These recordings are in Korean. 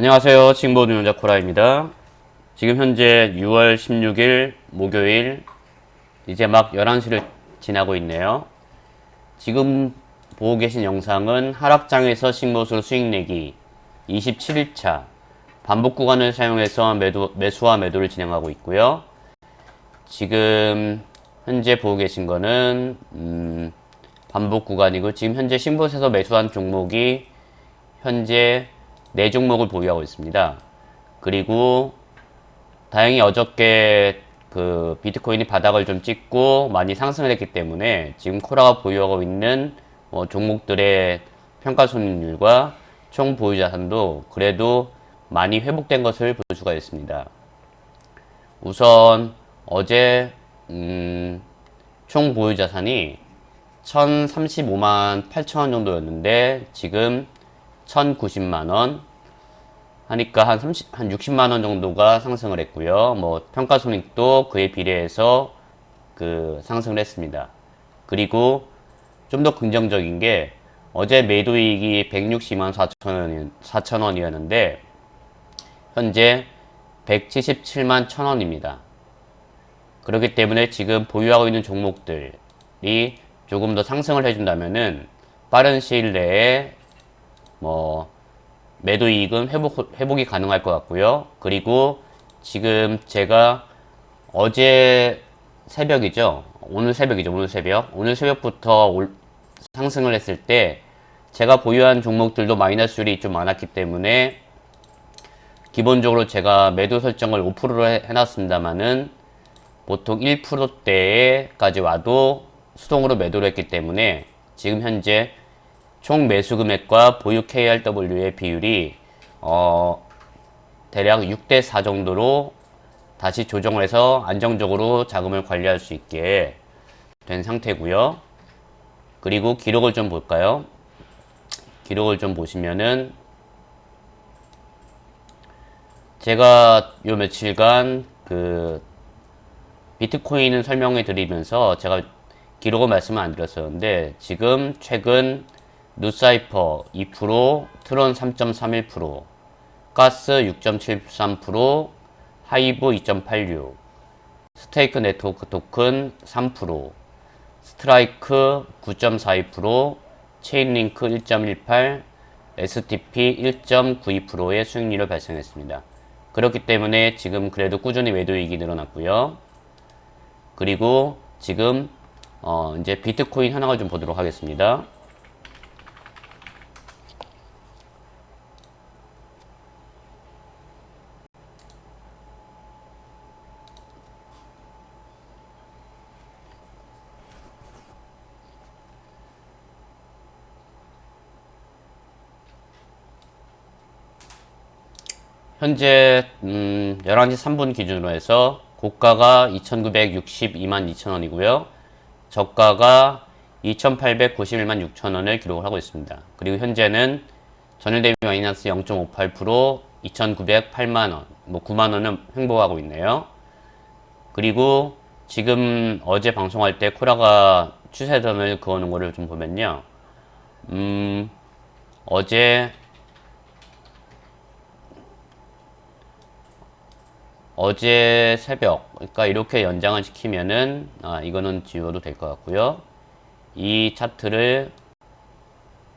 안녕하세요. 윤자 코라입니다. 지금 현재 6월 16일 목요일 이제 막 11시를 지나고 있네요. 지금 보고 계신 영상은 하락장에서 신고술 수익 내기 27일차 반복 구간을 사용해서 매도, 매수와 매도를 진행하고 있고요. 지금 현재 보고 계신 거는 음, 반복 구간이고 지금 현재 신보에서 매수한 종목이 현재 네 종목을 보유하고 있습니다. 그리고 다행히 어저께 그 비트코인이 바닥을 좀 찍고 많이 상승을 했기 때문에 지금 코라가 보유하고 있는 어, 종목들의 평가 손익률과 총 보유 자산도 그래도 많이 회복된 것을 볼 수가 있습니다. 우선 어제 음, 총 보유 자산이 1,035만 8천 원 정도였는데 지금 1,090만 원 하니까 한 30, 한 60만 원 정도가 상승을 했고요. 뭐 평가 손익도 그에 비례해서 그 상승을 했습니다. 그리고 좀 더 긍정적인 게 어제 매도 이익이 162만 4천 원 4천 원이었는데 현재 177만 1천 원입니다. 그렇기 때문에 지금 보유하고 있는 종목들이 조금 더 상승을 해준다면은 빠른 시일 내에 뭐 매도 이익은 회복, 회복이 가능할 것 같고요. 그리고 지금 제가 어제 새벽이죠. 오늘 새벽이죠. 오늘 새벽. 오늘 새벽부터 올, 상승을 했을 때 제가 보유한 종목들도 마이너스율이 좀 많았기 때문에 기본적으로 제가 매도 설정을 5%로 해, 해놨습니다만은 보통 1%대까지 와도 수동으로 매도를 했기 때문에 지금 현재 총 매수 금액과 보유 KRW의 비율이 어, 대략 6대 4 정도로 다시 조정을 해서 안정적으로 자금을 관리할 수 있게 된 상태고요. 그리고 기록을 좀 볼까요? 기록을 좀 보시면은 제가 요 며칠간 그 비트코인을 설명해 드리면서 제가 기록을 말씀을 안 드렸었는데 지금 최근 누사이퍼 2%, 트론 3.31%, 가스 6.73%, 하이브 2.86, 스테이크 네트워크 토큰 3%, 스트라이크 9.42%, 체인링크 1.18, STP 1.92%의 수익률을 발생했습니다. 그렇기 때문에 지금 그래도 꾸준히 매도이익이 늘어났고요. 그리고 지금 어 이제 비트코인 현황을 좀 보도록 하겠습니다. 현재 음, 11시 3분 기준으로 해서 고가가 2,962만 2천 원이고요. 저가가 2,891만 6천 원을 기록을 하고 있습니다. 그리고 현재는 전일 대비 마이너스 0.58% 2,908만 원, 뭐 9만 원은 횡보하고 있네요. 그리고 지금 어제 방송할 때 코라가 추세선을 그어놓은 거를 좀 보면요. 음, 어제 어제 새벽, 그러니까 이렇게 연장을 시키면은, 아, 이거는 지워도 될 것 같고요. 이 차트를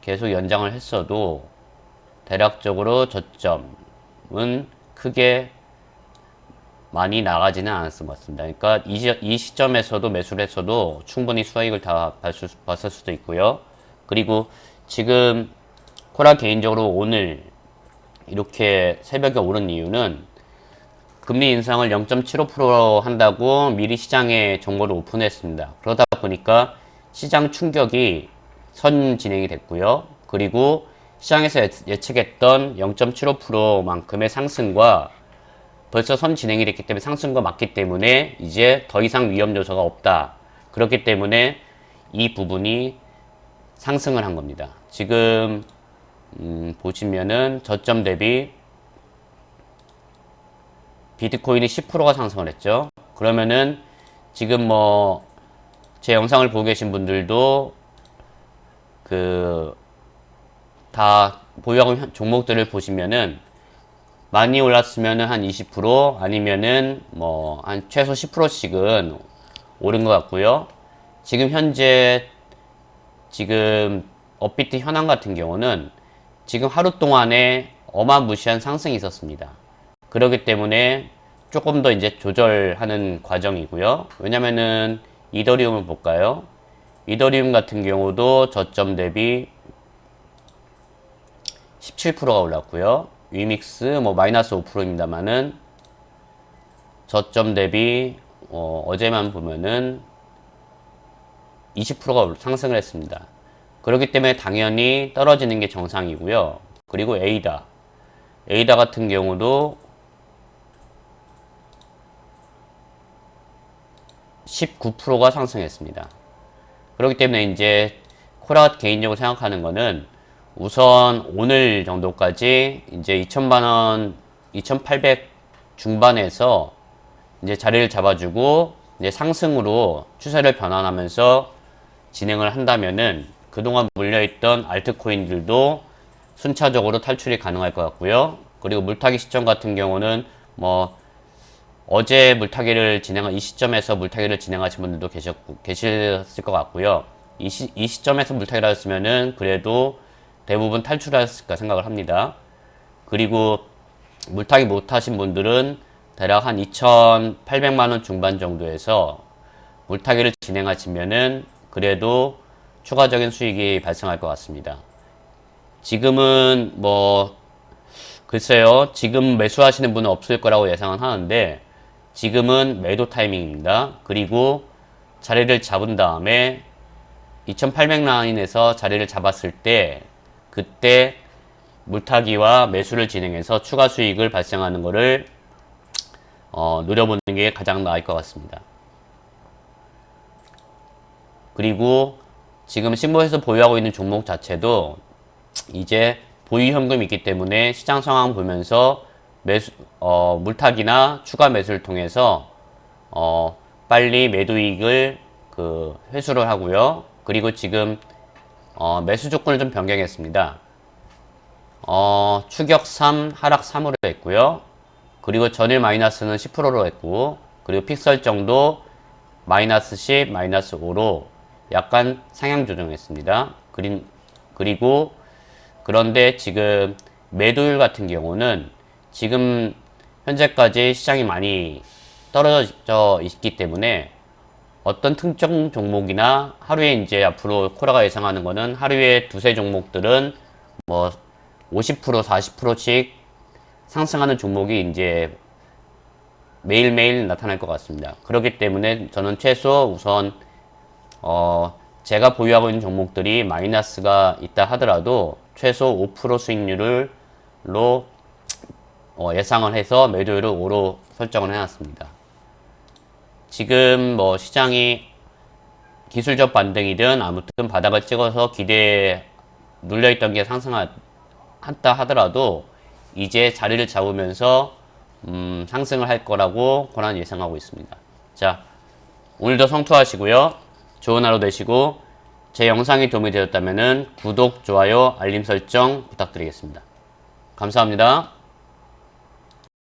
계속 연장을 했어도 대략적으로 저점은 크게 많이 나가지는 같습니다. 그러니까 이, 시, 이 시점에서도 매수를 했어도 충분히 수익을 다 봤을, 봤을 수도 있고요. 그리고 지금 코라 개인적으로 오늘 이렇게 새벽에 오른 이유는 금리 인상을 0.75% 한다고 미리 시장에 정보를 오픈했습니다. 그러다 보니까 시장 충격이 선 진행이 됐고요. 그리고 시장에서 예측했던 0.75%만큼의 상승과 벌써 선 진행이 됐기 때문에 상승과 맞기 때문에 이제 더 이상 위험 요소가 없다. 그렇기 때문에 이 부분이 상승을 한 겁니다. 지금 음, 보시면은 저점 대비 비트코인이 10%가 상승을 했죠. 그러면은 지금 뭐 제 영상을 보고 계신 분들도 그 다 보유하고 있는 종목들을 보시면은 많이 올랐으면은 한 20% 아니면은 뭐 한 최소 10%씩은 오른 것 같고요. 지금 현재 지금 업비트 현황 같은 경우는 지금 하루 동안에 어마무시한 상승이 있었습니다. 그렇기 때문에 조금 더 이제 조절하는 과정이고요. 왜냐면은 이더리움을 볼까요? 이더리움 같은 경우도 저점 대비 17%가 올랐고요. 위믹스 뭐 마이너스 5%입니다만은 저점 대비 어, 어제만 보면은 20%가 상승을 했습니다. 그렇기 때문에 당연히 떨어지는 게 정상이고요. 그리고 에이다. 에이다 같은 경우도 19%가 상승했습니다. 그렇기 때문에 이제 코라가 개인적으로 생각하는 거는 우선 오늘 정도까지 이제 2천만 원, 2,800 중반에서 이제 자리를 잡아주고 이제 상승으로 추세를 변환하면서 진행을 한다면은 그동안 물려있던 알트코인들도 순차적으로 탈출이 가능할 것 같고요. 그리고 물타기 시점 같은 경우는 뭐 어제 물타기를 진행한 이 시점에서 물타기를 진행하신 분들도 계셨고 계셨을 것 같고요. 이, 시, 이 시점에서 물타기를 하셨으면은 그래도 대부분 탈출하셨을까 생각을 합니다. 그리고 물타기 못하신 분들은 대략 한 2,800만 원 중반 정도에서 물타기를 진행하시면은 그래도 추가적인 수익이 발생할 것 같습니다. 지금은 뭐 글쎄요. 지금 매수하시는 분은 없을 거라고 예상은 하는데 지금은 매도 타이밍입니다. 그리고 자리를 잡은 다음에 2800 라인에서 자리를 잡았을 때 그때 물타기와 매수를 진행해서 추가 수익을 발생하는 것을 어, 노려보는 게 가장 나을 것 같습니다. 그리고 지금 신보에서 보유하고 있는 종목 자체도 이제 보유 현금이 있기 때문에 시장 상황 보면서 매수 어, 물타기나 추가 매수를 통해서 어, 빨리 매도 이익을 그 회수를 하고요. 그리고 지금 어, 매수 조건을 좀 변경했습니다. 어, 추격 3, 하락 3으로 했고요. 그리고 전일 마이너스는 10%로 했고, 그리고 픽 설정도 마이너스 10, 마이너스 5로 약간 상향 조정했습니다. 그린, 그리고 그런데 지금 매도율 같은 경우는 지금 현재까지 시장이 많이 떨어져 있기 때문에 어떤 특정 종목이나 하루에 이제 앞으로 코라가 예상하는 거는 하루에 두세 종목들은 뭐 50% 40%씩 상승하는 종목이 이제 매일매일 나타날 것 같습니다. 그렇기 때문에 저는 최소 우선 어 제가 보유하고 있는 종목들이 마이너스가 있다 하더라도 최소 5% 수익률로 어 예상을 해서 매도율을 5로 설정을 해놨습니다. 지금 뭐 시장이 기술적 반등이든 아무튼 바닥을 찍어서 기대에 눌려있던 게 상승한다 하더라도 이제 자리를 잡으면서 음, 상승을 할 거라고 권한 예상하고 있습니다. 자, 오늘도 성투하시고요. 좋은 하루 되시고 제 영상이 도움이 되었다면 구독, 좋아요, 알림 설정 부탁드리겠습니다. 감사합니다.